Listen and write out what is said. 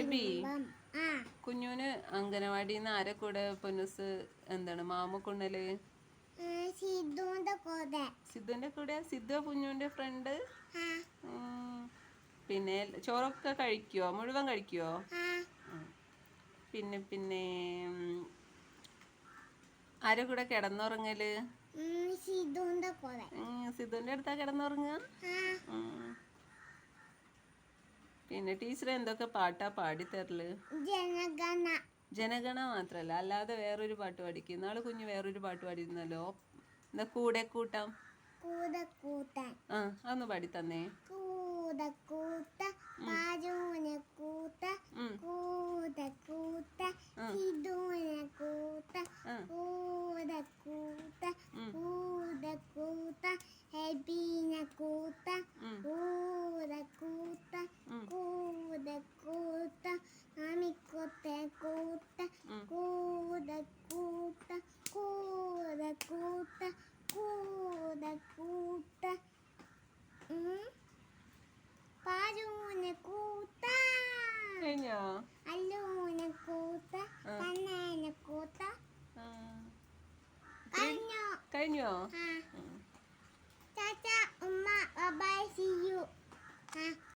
AB. കുഞ്ഞുന് anganwadi ആരെ കൂടെ പൊന്നുസ് എന്താണ് മാമക്കുണ്ണൽ സിദ്ധുന്റെ സിദ്ധുവിന്റെ കൂടെ. സിദ്ധു കുഞ്ഞുവിന്റെ ഫ്രണ്ട് പിന്നെ ചോറൊക്കെ കഴിക്കുവോ? മുഴുവൻ കഴിക്കുവോ? പിന്നെ പിന്നെ ആരെ കൂടെ കിടന്നുറങ്ങൽ? സിദ്ധുന്റെ അടുത്താ കിടന്നുറങ്ങുക. പിന്നെ ടീച്ചർ എന്തൊക്കെ പാട്ടാ പാടിത്തരൽ? ജനഗണ. ജനഗണ മാത്രല്ല അല്ലാതെ വേറൊരു പാട്ട് പാടിക്കും? ഇന്നാൾ കുഞ്ഞ് വേറൊരു പാട്ട് പാടിയിരുന്നല്ലോ. എന്താ കൂടെ കൂട്ടാം കൂടെ കൂട്ടാൻ ആ അതൊന്ന് പാടി തന്നേ കൂടെ കൂട്ട പാജുവിനെ കൂട്ട. കൂടെ കൂട്ട ഉം. സിദ്ധുവിനെ കൂട്ട ആ. കൂടെ കൂട്ട കൂടെ കൂട്ട ഹെബീനെ കൂട്ട ഉം. കൂടെ കൂട്ട ഉം. കൂടെ കൂട്ട മാമിക്കൊത്തെ കൂട്ട കൂത കൂടെ കൂട്ട കൂടെ കൂട്ട കൂടെ കൂട്ട. പാജുവിനെ കൂട്ട. കഴിഞ്ഞോ? അല്ലൂനെ കൂട്ട. കണ്ണേനെ കൂട്ട. ആ. കഴിഞ്ഞോ?